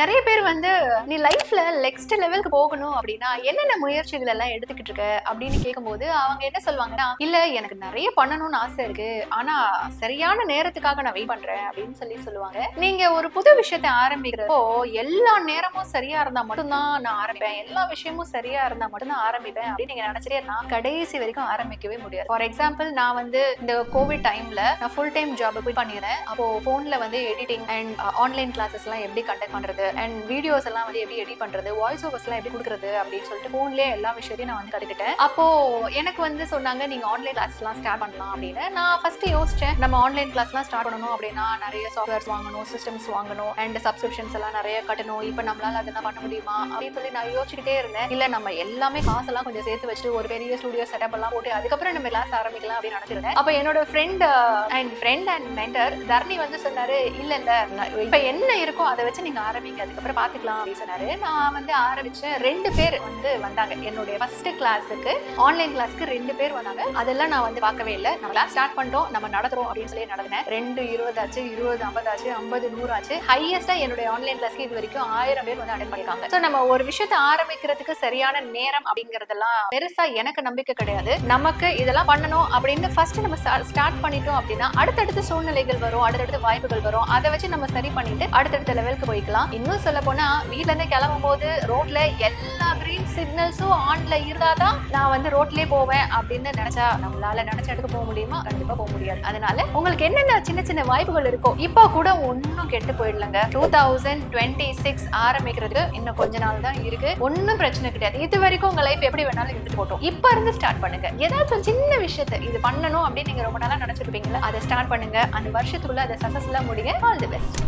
நிறைய பேர் வந்து நீ லைஃப்ல நெக்ஸ்ட் லெவலுக்கு போகணும் அப்படின்னா என்னென்ன முயற்சிகள் எல்லாம் எடுத்துக்கிட்டு இருக்க? அப்படின்னு கேட்கும்போது அவங்க என்ன சொல்லுவாங்கன்னா இல்ல எனக்கு நிறைய பண்ணணும்னு ஆசை இருக்கு. ஆனா சரியான நேரத்துக்காக நான் வெயிட் பண்றேன். அப்படின்னு சொல்லி சொல்லுவாங்க. நீங்க ஒரு புது விஷயத்தை ஆரம்பிக்கிறப்போ எல்லா நேரமும் சரியா இருந்தா மட்டும்தான் நான் ஆரம்பிப்பேன். எல்லா விஷயமும் சரியா இருந்தா மட்டும்தான் ஆரம்பிப்பேன் அப்படின்னு நீங்க நினைச்சிட்டே நான் கடைசி வரைக்கும் ஆரம்பிக்கவே முடியாது. ஃபார் எக்ஸாம்பிள் நான் வந்து இந்த கோவிட் டைம்ல நான் ஃபுல் டைம் ஜாப் போய் பண்ணிடுறேன். அப்போ போன்ல வந்து எடிட்டிங் அண்ட் ஆன்லைன் கிளாஸஸ் எல்லாம் எப்படி கண்டக்ட் பண்றது? அண்ட் வீடியோஸ் எல்லாம் வந்து எப்படி எடிட் பண்ணுறது வாய்ஸ் ஓவர்ஸ் எல்லாம் எப்படி கொடுக்குறது? அப்படின்னு சொல்லிட்டு ஃபோன்லேயே எல்லா விஷயத்தையும் நான் வந்து கற்றுக்கிட்டேன் அப்போ எனக்கு வந்து சொன்னாங்க நீங்கள் ஆன்லைன் கிளாஸ் எல்லாம் ஸ்டார்ட் பண்ணலாம் அப்படின்னு. நான் ஃபர்ஸ்ட் யோசிச்சேன் நம்ம ஆன்லைன் கிளாஸ் எல்லாம் ஸ்டார்ட் பண்ணணும் அப்படின்னா நிறைய சாஃப்ட்வேர்ஸ் வாங்கணும் சிஸ்டம்ஸ் வாங்கணும் அண்ட் சப்ஸ்கிரிப்ஷன்ஸ் எல்லாம் நிறைய கட்டணும். இப்போ நம்மளால அதெல்லாம் பண்ண முடியுமா? அப்படின்னு சொல்லி நான் யோசிச்சுக்கிட்டே இருந்தேன். இல்லை நம்ம எல்லாமே காசெல்லாம் கொஞ்சம் சேர்த்து வச்சுட்டு ஒரு பெரிய ஸ்டுடியோ செட்டப் எல்லாம் போட்டு அதுக்கப்புறம் நம்ம கிளாஸ் ஆரம்பிக்கலாம் அப்படின்னு நினச்சிருந்தேன். அப்போ என்னோட friend and friend and mentor Dharani வந்து சொன்னாரு இல்லை இல்லை இப்போ என்ன இருக்கோ அதை வச்சு நீங்கள் ஆரம்பிங்க. அதுக்கப்புறம் பாத்துக்கலாம் அப்படின்னு சொன்னாரு. நான் வந்து ஆரம்பிச்ச ரெண்டு பேர் வந்து வந்தாங்க. என்னுடைய ஃபர்ஸ்ட் கிளாஸுக்கு ஆன்லைன் கிளாஸ்க்கு ரெண்டு பேர் வந்தாங்க. அதெல்லாம் நான் வந்து பார்க்கவே இல்லை. நம்ம கிளாஸ் ஸ்டார்ட் பண்ணிட்டோம். நம்ம நடத்துறோம் அப்படின்னு சொல்லி நடத்தினேன் ரெண்டு இருபது ஆச்சு இருபது ஐம்பது ஆச்சு ஐம்பது நூறு ஆச்சு. ஹையஸ்டா என்னுடைய ஆன்லைன் கிளாஸ்க்கு இது வரைக்கும் ஆயிரம் பேர் வந்து அட்டன் பண்ணிருக்காங்க. ஸோ நம்ம ஒரு விஷயத்தை ஆரம்பிக்கிறதுக்கு சரியான நேரம் அப்படிங்கறதெல்லாம் பெருசா எனக்கு நம்பிக்கை கிடையாது. நமக்கு இதெல்லாம் பண்ணணும் அப்படின்னு ஃபர்ஸ்ட் நம்ம ஸ்டார்ட் பண்ணிட்டோம் அப்படின்னா அடுத்தடுத்த சூழ்நிலைகள் வரும் அடுத்தடுத்த வாய்ப்புகள் வரும். அதை வச்சு நம்ம சரி பண்ணிட்டு அடுத்தடுத்த லெவலுக்கு போய்க்கலாம். இன்னும் சொல்ல போனா வீட்ல இருந்து கிளம்பும் போது ரோட்ல எல்லா கிரீன் சிக்னல்ஸும் ஆன்ல இருந்தாதான் நான் வந்து ரோட்லயே போவேன் அப்படின்னு நினைச்சா நம்மளால நினைச்ச இடத்துக்கு போக முடியுமா? கண்டிப்பா போக முடியாது. அதனால உங்களுக்கு என்னென்ன சின்ன சின்ன வாய்ப்புகள் இருக்கோ இப்போ கூட ஒன்றும் கெட்டு போயிடலங்க. டூ தௌசண்ட் டுவெண்ட்டி சிக்ஸ் ஆரம்பிக்கிறதுக்கு இன்னும் கொஞ்ச நாள் தான் இருக்கு. ஒன்றும் பிரச்சனை கிடையாது. இது வரைக்கும் உங்க லைஃப் எப்படி வேணாலும் இருந்துட்டு போட்டோம் இப்போ இருந்து ஸ்டார்ட் பண்ணுங்க. ஏதாச்சும் சின்ன விஷயத்த இது பண்ணணும் அப்படின்னு நீங்க ரொம்ப நாளா நினைச்சிருப்பீங்களா அதை ஸ்டார்ட் பண்ணுங்க. அந்த வருஷத்துக்குள்ள அதை சக்சஸ்ஃபுல்லா முடிங்க. All the best